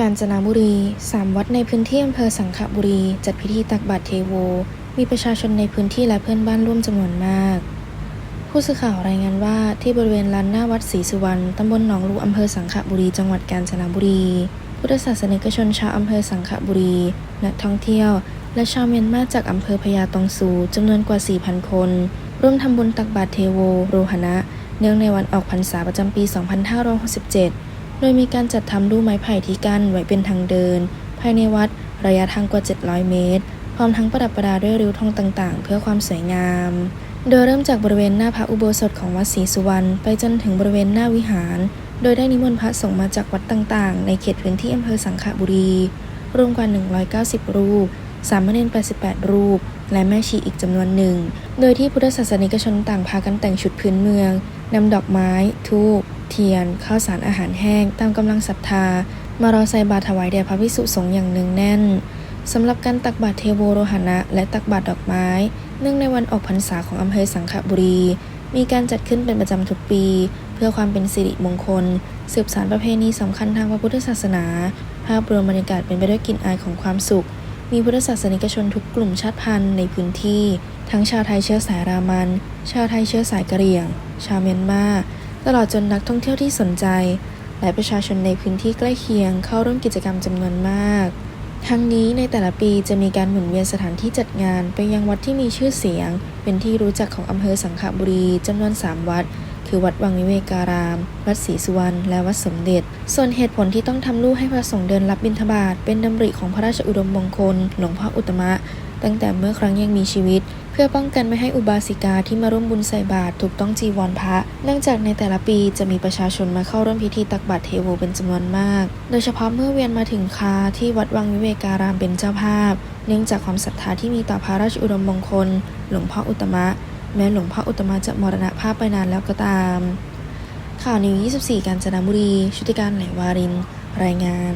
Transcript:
กาญจนบุรีสามวัดในพื้นที่อำเภอสังขบุรี จัดพิธีตักบาตรเทโว มีประชาชนในพื้นที่และเพื่อนบ้านร่วมจำนวนมาก ผู้สื่อข่าวรายงานว่าที่บริเวณลานหน้าวัดศรีสุวรรณ ตำบลหนองลูอำเภอสังขบุรี จังหวัดกาญจนบุรี พุทธศาสนิกชนชาวอำเภอสังขบุรี นักท่องเที่ยว และชาวเมียนมาจากอำเภอพญาตองซูจำนวนกว่า 4,000 คน ร่วมทำบุญตักบาตรเทโว โรหณะ เนื่องในวันออกพรรษาประจำปี 2567 โดยมีการจัดทำรูปไม้ไผ่ที่กั้นไว้เป็นทางเดิน ภายในวัดระยะทางกว่า 700 เมตร พร้อมทั้งประดับประดาด้วยริ้วทองต่างๆ เพื่อความสวยงาม โดยเริ่มจากบริเวณหน้าพระอุโบสถของวัดศรีสุวรรณไปจนถึงบริเวณหน้าวิหาร โดยได้นิมนต์พระสงฆ์มาจากวัดต่างๆ ในเขตพื้นที่อำเภอสังขบุรี รวมกว่า 190 รูป สามเณร88 รูป และแม่ชีอีกจำนวนหนึ่ง โดยที่พุทธศาสนิกชนต่างพากันแต่งชุดพื้นเมืองนำดอกไม้ธูป เทียน ข้าวสารอาหารแห้ง ตามกำลังศรัทธา มารอใส่บาตรถวายแด่พระภิกษุสงฆ์อย่างเนืองแน่นสำหรับการตักบาตรเทโวโรหณะ และตักบาตรดอกไม้ เนื่องในวันออกพรรษาของอำเภอสังขบุรี มีการจัดขึ้นเป็นประจำทุกปี เพื่อความเป็นสิริมงคล สืบสานประเพณีสำคัญทางพระพุทธศาสนา ภาพรวมบรรยากาศเป็นไปด้วยกลิ่นอายของความสุข มีพุทธศาสนิกชนทุกกลุ่มชาติพันธุ์ในพื้นที่ ทั้งชาวไทยเชื้อสายรามัน ชาวไทยเชื้อสายกะเหรี่ยง ชาวเมียนมา ตลอดจนนักท่องเที่ยวที่สนใจ และประชาชนในพื้นที่ใกล้เคียงเข้าร่วมกิจกรรมจำนวนมาก ทั้งนี้ในแต่ละปีจะมีการหมุนเวียนสถานที่จัดงาน ไปยังวัดที่มีชื่อเสียง เป็นที่รู้จักของอำเภอสังขบุรีจำนวน 3 วัด คือวัดวังวิเวการาม วัดศรีสุวรรณ และวัดสมเด็จ ส่วนเหตุผลที่ต้องทำลู่ให้พระสงฆ์เดินรับบิณฑบาต เป็นดำริของพระราชอุดมมงคล หลวงพ่ออุตมะ ตั้งแต่เมื่อครั้งยังมีชีวิต เพื่อป้องกันไม่ให้อุบาสิกาที่มาร่วมบุญใส่บาตรถูกต้องจีวรพระ เนื่องจากในแต่ละปีจะมีประชาชนมาเข้าร่วมพิธีตักบาตรเทโวเป็นจำนวนมาก โดยเฉพาะเมื่อเวียนมาถึงคาที่วัดวังวิเวการามเป็นเจ้าภาพ เนื่องจากความศรัทธาที่มีต่อพระราชอุดมมงคล หลวงพ่ออุตมะ แม้หลวงพ่ออุตมะจะมรณภาพไปนานแล้วก็ตาม ข่าวนิว 24 กาญจนบุรี ชุติการไหลวาริน รายงาน